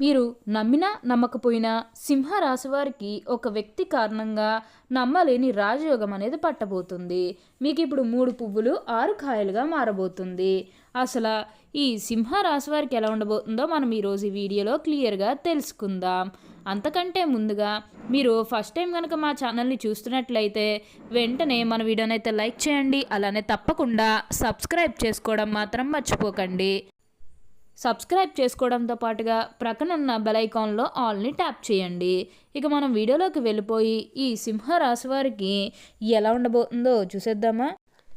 మీరు నమ్మినా నమ్మకపోయినా సింహరాశివారికి ఒక వ్యక్తి కారణంగా నమ్మలేని రాజయోగం అనేది పట్టబోతుంది. మీకు ఇప్పుడు మూడు పువ్వులు ఆరు కాయలుగా మారబోతుంది. అసలు ఈ సింహరాశివారికి ఎలా ఉండబోతుందో మనం ఈరోజు ఈ వీడియోలో క్లియర్గా తెలుసుకుందాం. అంతకంటే ముందుగా మీరు ఫస్ట్ టైం కనుక మా ఛానల్ని చూస్తున్నట్లయితే వెంటనే మన వీడియోనైతే లైక్ చేయండి. అలానే తప్పకుండా సబ్స్క్రైబ్ చేసుకోవడం మాత్రం మర్చిపోకండి. సబ్స్క్రైబ్ చేసుకోవడంతో పాటుగా ప్రక్కనున్న బెలైకాన్లో ఆల్ని ట్యాప్ చేయండి. ఇక మనం వీడియోలోకి వెళ్ళిపోయి ఈ సింహరాశి వారికి ఎలా ఉండబోతుందో చూసేద్దామా?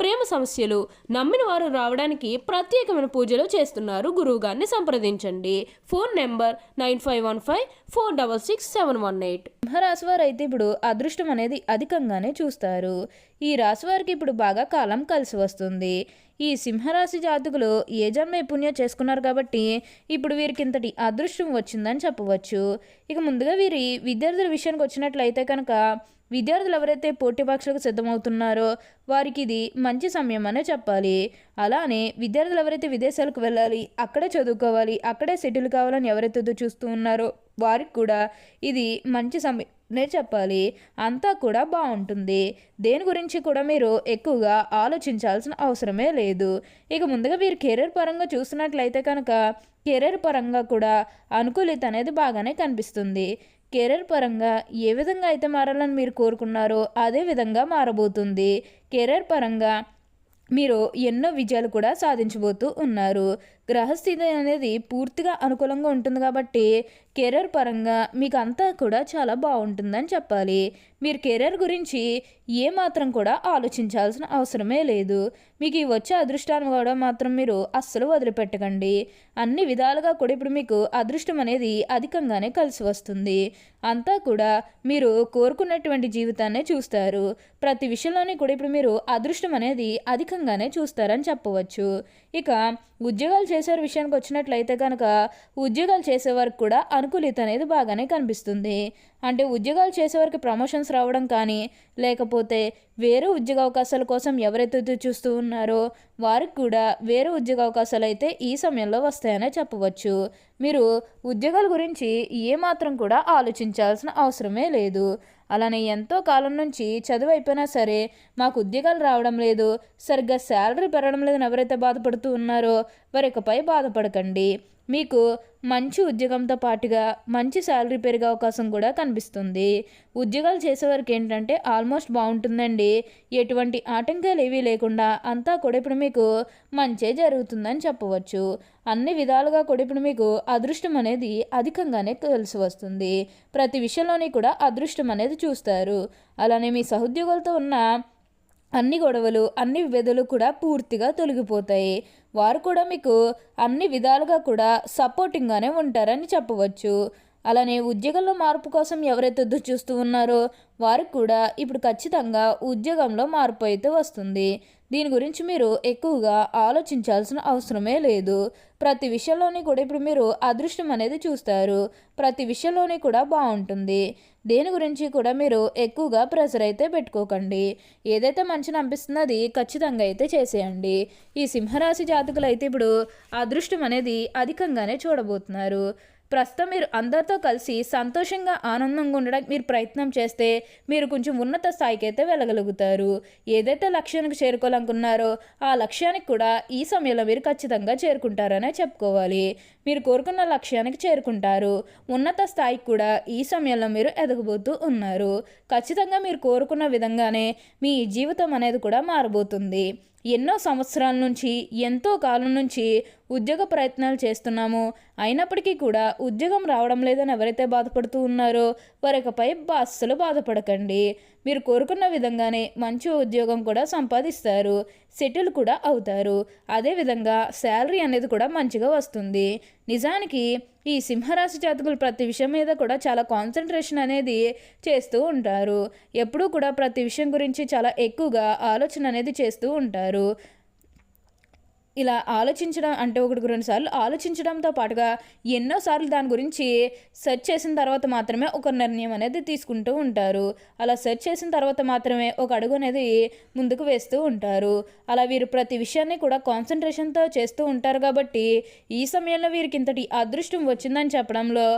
ప్రేమ సమస్యలు నమ్మిన వారు రావడానికి ప్రత్యేకమైన పూజలు చేస్తున్నారు. గురువుగారిని సంప్రదించండి. Phone number nine five one five four double six seven one eight. సింహరాశివారు అయితే ఇప్పుడు అదృష్టం అనేది అధికంగానే చూస్తారు. ఈ రాశివారికి ఇప్పుడు బాగా కాలం కలిసి వస్తుంది. ఈ సింహరాశి జాతకులు ఏ జన్మ పుణ్యం చేసుకున్నారు కాబట్టి ఇప్పుడు వీరికి ఇంతటి అదృష్టం వచ్చిందని చెప్పవచ్చు. ఇక ముందుగా వీరి విద్యార్థుల విషయానికి వచ్చినట్లయితే కనుక విద్యార్థులు ఎవరైతే పోటీ పరీక్షలకు సిద్ధమవుతున్నారో వారికి ఇది మంచి సమయం అనే చెప్పాలి. అలానే విద్యార్థులు ఎవరైతే విదేశాలకు వెళ్ళాలి అక్కడే చదువుకోవాలి అక్కడే సెటిల్ కావాలని ఎవరైతే చూస్తూ ఉన్నారో వారికి కూడా ఇది మంచి సమయం నే చెప్పాలి. అంతా కూడా బాగుంటుంది. దేని గురించి కూడా మీరు ఎక్కువగా ఆలోచించాల్సిన అవసరమే లేదు. ఇక ముందుగా మీరు కెరీర్ పరంగా చూసినట్లయితే కనుక కెరీర్ పరంగా కూడా అనుకూలిత అనేది బాగానే కనిపిస్తుంది. కెరీర్ పరంగా ఏ విధంగా అయితే మారాలని మీరు కోరుకున్నారో అదే విధంగా మారబోతుంది. కెరీర్ పరంగా మీరు ఎన్నో విజయాలు కూడా సాధించబోతూ ఉన్నారు. గ్రహస్థితి అనేది పూర్తిగా అనుకూలంగా ఉంటుంది కాబట్టి కెరీర్ పరంగా మీకు అంతా కూడా చాలా బాగుంటుందని చెప్పాలి. మీరు కెరీర్ గురించి ఏమాత్రం కూడా ఆలోచించాల్సిన అవసరమే లేదు. మీకు ఈ వచ్చే అదృష్టాన్ని కూడా మాత్రం మీరు అస్సలు వదిలిపెట్టకండి. అన్ని విధాలుగా కూడా ఇప్పుడు మీకు అదృష్టం అనేది అధికంగానే కలిసి వస్తుంది. అంతా కూడా మీరు కోరుకున్నటువంటి జీవితాన్ని చూస్తారు. ప్రతి విషయంలోనే కూడా ఇప్పుడు మీరు అదృష్టం అనేది అధికంగానే చూస్తారని చెప్పవచ్చు. ఇక ఉద్యోగాలు చేసే విషయానికి వచ్చినట్లయితే కనుక ఉద్యోగాలు చేసేవారికి కూడా అనుకూలిత అనేది బాగానే కనిపిస్తుంది. అంటే ఉద్యోగాలు చేసేవారికి ప్రమోషన్స్ రావడం కానీ లేకపోతే వేరే ఉద్యోగ అవకాశాల కోసం ఎవరైతే చూస్తూ ఉన్నారో వారికి కూడా వేరే ఉద్యోగ అవకాశాలు అయితే ఈ సమయంలో వస్తాయనే చెప్పవచ్చు. మీరు ఉద్యోగాల గురించి ఏమాత్రం కూడా ఆలోచించాల్సిన అవసరమే లేదు. అలానే ఎంతో కాలం నుంచి చదువు అయిపోయినా సరే మాకు ఉద్యోగాలు రావడం లేదు. సరిగ్గా శాలరీ పెరగడం లేదని ఎవరైతే బాధపడుతూ ఉన్నారో వారికపై బాధపడకండి. మీకు మంచి ఉద్యోగంతో పాటుగా మంచి శాలరీ పెరిగే అవకాశం కూడా కనిపిస్తుంది. ఉద్యోగాలు చేసేవారికి ఏంటంటే ఆల్మోస్ట్ బాగుంటుందండి. ఎటువంటి ఆటంకాలు ఏవీ లేకుండా అంతా కూడా ఇప్పుడు మీకు మంచే జరుగుతుందని చెప్పవచ్చు. అన్ని విధాలుగా కూడా ఇప్పుడు మీకు అదృష్టం అనేది అధికంగానే కలిసి వస్తుంది. ప్రతి విషయంలోని కూడా అదృష్టం అనేది చూస్తారు. అలానే మీ సహోద్యోగులతో ఉన్న అన్ని గొడవలు అన్ని విధులు కూడా పూర్తిగా తొలగిపోతాయి. వారు కూడా మీకు అన్ని విధాలుగా కూడా సపోర్టింగ్గానే ఉంటారని చెప్పవచ్చు. అలానే ఉద్యోగంలో మార్పు కోసం ఎవరైతే ఎదురు చూస్తూ ఉన్నారో వారికి కూడా ఇప్పుడు ఖచ్చితంగా ఉద్యోగంలో మార్పు అయితే వస్తుంది. దీని గురించి మీరు ఎక్కువగా ఆలోచించాల్సిన అవసరమే లేదు. ప్రతి విషయంలోని కూడా ఇప్పుడు మీరు అదృష్టం అనేది చూస్తారు. ప్రతి విషయంలోని కూడా బాగుంటుంది. దేని గురించి కూడా మీరు ఎక్కువగా ప్రెషర్ అయితే పెట్టుకోకండి. ఏదైతే మంచిని అనిపిస్తుందో అది ఖచ్చితంగా అయితే చేసేయండి. ఈ సింహరాశి జాతకులు అయితే ఇప్పుడు అదృష్టం అనేది అధికంగానే చూడబోతున్నారు. ప్రస్తుతం మీరు అందరితో కలిసి సంతోషంగా ఆనందంగా ఉండడానికి మీరు ప్రయత్నం చేస్తే మీరు కొంచెం ఉన్నత స్థాయికి అయితే వెళ్ళగలుగుతారు. ఏదైతే లక్ష్యానికి చేరుకోవాలనుకున్నారో ఆ లక్ష్యానికి కూడా ఈ సమయంలో మీరు ఖచ్చితంగా చేరుకుంటారనే చెప్పుకోవాలి. మీరు కోరుకున్న లక్ష్యానికి చేరుకుంటారు. ఉన్నత స్థాయికి కూడా ఈ సమయంలో మీరు ఎదగబోతూ ఉన్నారు. ఖచ్చితంగా మీరు కోరుకున్న విధంగానే మీ జీవితం అనేది కూడా మారబోతుంది. ఎన్నో సంవత్సరాల నుంచి ఎంతో కాలం నుంచి ఉద్యోగ ప్రయత్నాలు చేస్తున్నాము. అయినప్పటికీ కూడా ఉద్యోగం రావడం లేదని ఎవరైతే బాధపడుతూ ఉన్నారో వారికపై అస్సలు బాధపడకండి. మీరు కోరుకున్న విధంగానే మంచి ఉద్యోగం కూడా సంపాదిస్తారు. సెటిల్ కూడా అవుతారు. అదేవిధంగా శాలరీ అనేది కూడా మంచిగా వస్తుంది. నిజానికి ఈ సింహరాశి జాతకులు ప్రతి విషయం మీద కూడా చాలా కాన్సన్ట్రేషన్ అనేది చేస్తూ ఉంటారు. ఎప్పుడూ కూడా ప్రతి విషయం గురించి చాలా ఎక్కువగా ఆలోచన అనేది చేస్తూ ఉంటారు. ఇలా ఆలోచించడం అంటే ఒకటికి రెండు సార్లు ఆలోచించడంతో పాటుగా ఎన్నోసార్లు దాని గురించి సెర్చ్ చేసిన తర్వాత మాత్రమే ఒక నిర్ణయం అనేది తీసుకుంటూ ఉంటారు. అలా సెర్చ్ చేసిన తర్వాత మాత్రమే ఒక అడుగు అనేది ముందుకు వేస్తూ ఉంటారు. అలా వీరు ప్రతి విషయాన్ని కూడా కాన్సన్ట్రేషన్తో చేస్తూ ఉంటారు కాబట్టి ఈ సమయంలో వీరికి ఇంతటి అదృష్టం వచ్చిందని చెప్పడంలో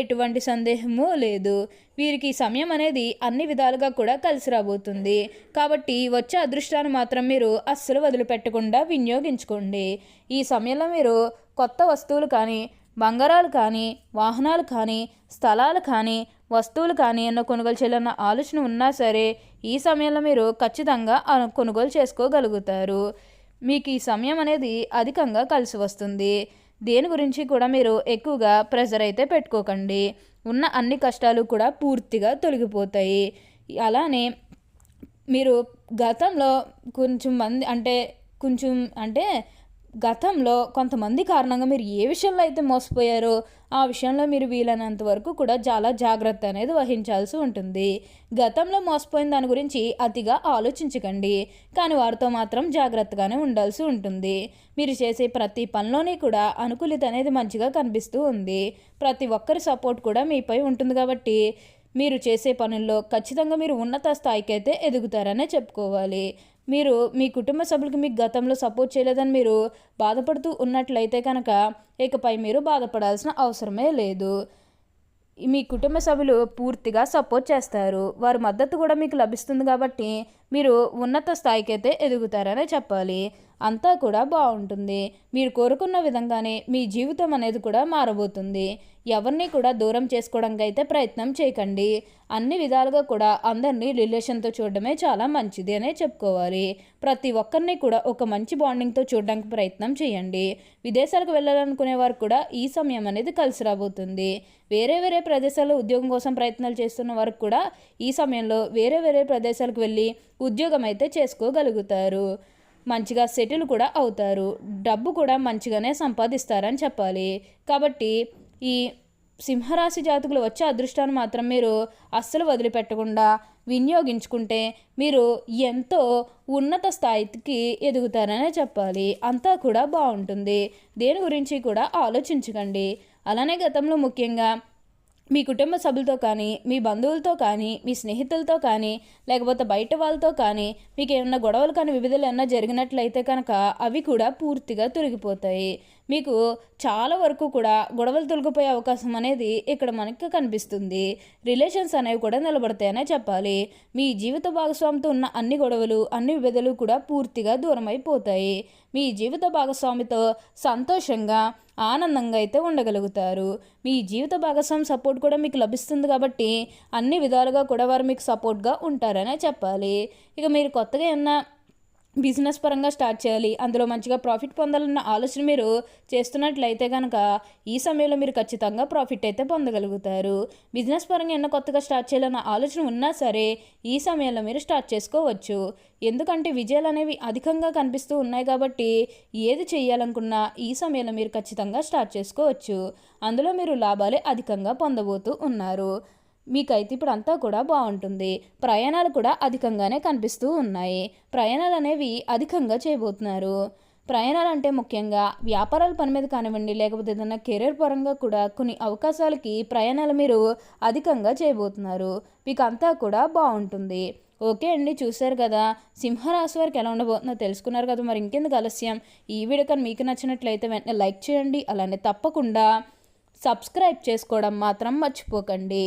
ఎటువంటి సందేహము లేదు. వీరికి సమయం అనేది అన్ని విధాలుగా కూడా కలిసి రాబోతుంది. కాబట్టి వచ్చే అదృష్టాన్ని మాత్రం మీరు అస్సలు వదిలిపెట్టకుండా వినియోగించుకోండి. ఈ సమయంలో మీరు కొత్త వస్తువులు కానీ బంగారాలు కానీ వాహనాలు కానీ స్థలాలు కానీ వస్తువులు కానీ ఎన్నో కొనుగోలు చేయాలన్న ఆలోచన ఉన్నా సరే ఈ సమయంలో మీరు ఖచ్చితంగా కొనుగోలు చేసుకోగలుగుతారు. మీకు ఈ సమయం అనేది అధికంగా కలిసి వస్తుంది. దేని గురించి కూడా మీరు ఎక్కువగా ప్రెజర్ అయితే పెట్టుకోకండి. ఉన్న అన్ని కష్టాలు కూడా పూర్తిగా తొలగిపోతాయి. అలానే మీరు గతంలో కొంచెం మంది అంటే కొంచెం అంటే గతంలో కొంతమంది కారణంగా మీరు ఏ విషయంలో అయితే మోసపోయారో ఆ విషయంలో మీరు వీలైనంత వరకు కూడా చాలా జాగ్రత్త అనేది వహించాల్సి ఉంటుంది. గతంలో మోసపోయిన దాని గురించి అతిగా ఆలోచించకండి. కానీ వారితో మాత్రం జాగ్రత్తగానే ఉండాల్సి ఉంటుంది. మీరు చేసే ప్రతి పనిలోని కూడా అనుకూలిత అనేది మంచిగా కనిపిస్తూ ఉంది. ప్రతి ఒక్కరి సపోర్ట్ కూడా మీపై ఉంటుంది కాబట్టి మీరు చేసే పనుల్లో ఖచ్చితంగా మీరు ఉన్నత స్థాయికి అయితే ఎదుగుతారనే చెప్పుకోవాలి. మీరు మీ కుటుంబ సభ్యులకి మీకు గతంలో సపోర్ట్ చేయలేదని మీరు బాధపడుతూ ఉన్నట్లయితే కనుక ఇకపై మీరు బాధపడాల్సిన అవసరమే లేదు. మీ కుటుంబ సభ్యులు పూర్తిగా సపోర్ట్ చేస్తారు. వారి మద్దతు కూడా మీకు లభిస్తుంది కాబట్టి మీరు ఉన్నత స్థాయికి అయితే ఎదుగుతారనే చెప్పాలి. అంతా కూడా బాగుంటుంది. మీరు కోరుకున్న విధంగానే మీ జీవితం అనేది కూడా మారబోతుంది. ఎవరిని కూడా దూరం చేసుకోవడానికి అయితే ప్రయత్నం చేయకండి. అన్ని విధాలుగా కూడా అందరినీ రిలేషన్తో చూడడమే చాలా మంచిది అనే చెప్పుకోవాలి. ప్రతి ఒక్కరిని కూడా ఒక మంచి బాండింగ్తో చూడడానికి ప్రయత్నం చేయండి. విదేశాలకు వెళ్ళాలనుకునే వారు కూడా ఈ సమయం అనేది కలిసి రాబోతుంది. వేరే వేరే ప్రదేశాల్లో ఉద్యోగం కోసం ప్రయత్నాలు చేస్తున్న వారికి కూడా ఈ సమయంలో వేరే వేరే ప్రదేశాలకు వెళ్ళి ఉద్యోగం అయితే చేసుకోగలుగుతారు. మంచిగా సెటిల్ కూడా అవుతారు. డబ్బు కూడా మంచిగానే సంపాదిస్తారని చెప్పాలి. కాబట్టి ఈ సింహరాశి జాతకులు వచ్చే అదృష్టాన్ని మాత్రం మీరు అస్సలు వదిలిపెట్టకుండా వినియోగించుకుంటే మీరు ఎంతో ఉన్నత స్థాయికి ఎదుగుతారనే చెప్పాలి. అంతా కూడా బాగుంటుంది. దేని గురించి కూడా ఆలోచించకండి. అలానే గతంలో ముఖ్యంగా మీ కుటుంబ సభ్యులతో కానీ మీ బంధువులతో కానీ మీ స్నేహితులతో కానీ లేకపోతే బయట వాళ్ళతో కానీ మీకు ఏమైనా గొడవలు కానీ వివిధలు ఏమైనా జరిగినట్లయితే కనుక అవి కూడా పూర్తిగా తొలగిపోతాయి. మీకు చాలా వరకు కూడా గొడవలు తొలగిపోయే అవకాశం అనేది ఇక్కడ మనకి కనిపిస్తుంది. రిలేషన్స్ అనేవి కూడా నిలబడతాయనే చెప్పాలి. మీ జీవిత భాగస్వామితో ఉన్న అన్ని గొడవలు అన్ని విభేదాలు కూడా పూర్తిగా దూరం అయిపోతాయి మీ జీవిత భాగస్వామితో సంతోషంగా ఆనందంగా అయితే ఉండగలుగుతారు. మీ జీవిత భాగస్వామి సపోర్ట్ కూడా మీకు లభిస్తుంది కాబట్టి అన్ని విధాలుగా కూడా వారు మీకు సపోర్ట్గా ఉంటారనే చెప్పాలి. ఇక మీరు కొత్తగా ఏమన్నా బిజినెస్ పరంగా స్టార్ట్ చేయాలి. అందులో మంచిగా ప్రాఫిట్ పొందాలన్న ఆలోచన మీరు చేస్తున్నట్లయితే కనుక ఈ సమయంలో మీరు ఖచ్చితంగా ప్రాఫిట్ అయితే పొందగలుగుతారు. బిజినెస్ పరంగా ఎన్నో కొత్తగా స్టార్ట్ చేయాలన్న ఆలోచన ఉన్నా సరే ఈ సమయంలో మీరు స్టార్ట్ చేసుకోవచ్చు. ఎందుకంటే విజయాలు అనేవి అధికంగా కనిపిస్తూ ఉన్నాయి కాబట్టి ఏది చేయాలనుకున్నా ఈ సమయంలో మీరు ఖచ్చితంగా స్టార్ట్ చేసుకోవచ్చు. అందులో మీరు లాభాలే అధికంగా పొందబోతూ ఉన్నారు. మీకైతే ఇప్పుడు అంతా కూడా బాగుంటుంది. ప్రయాణాలు కూడా అధికంగానే కనిపిస్తూ ఉన్నాయి. ప్రయాణాలు అనేవి అధికంగా చేయబోతున్నారు. ప్రయాణాలు అంటే ముఖ్యంగా వ్యాపారాల పని మీద కానివ్వండి లేకపోతే ఏదైనా కెరీర్ పరంగా కూడా కొన్ని అవకాశాలకి ప్రయాణాలు మీరు అధికంగా చేయబోతున్నారు. మీకు అంతా కూడా బాగుంటుంది. ఓకే అండి చూశారు కదా. సింహరాశి వారికి ఎలా ఉండబోతుందో తెలుసుకున్నారు కదా. మరి ఇంకెందుకు ఆలస్యం? ఈ వీడియో కానీ మీకు నచ్చినట్లయితే వెంటనే లైక్ చేయండి. అలానే తప్పకుండా సబ్స్క్రైబ్ చేసుకోవడం మాత్రం మర్చిపోకండి.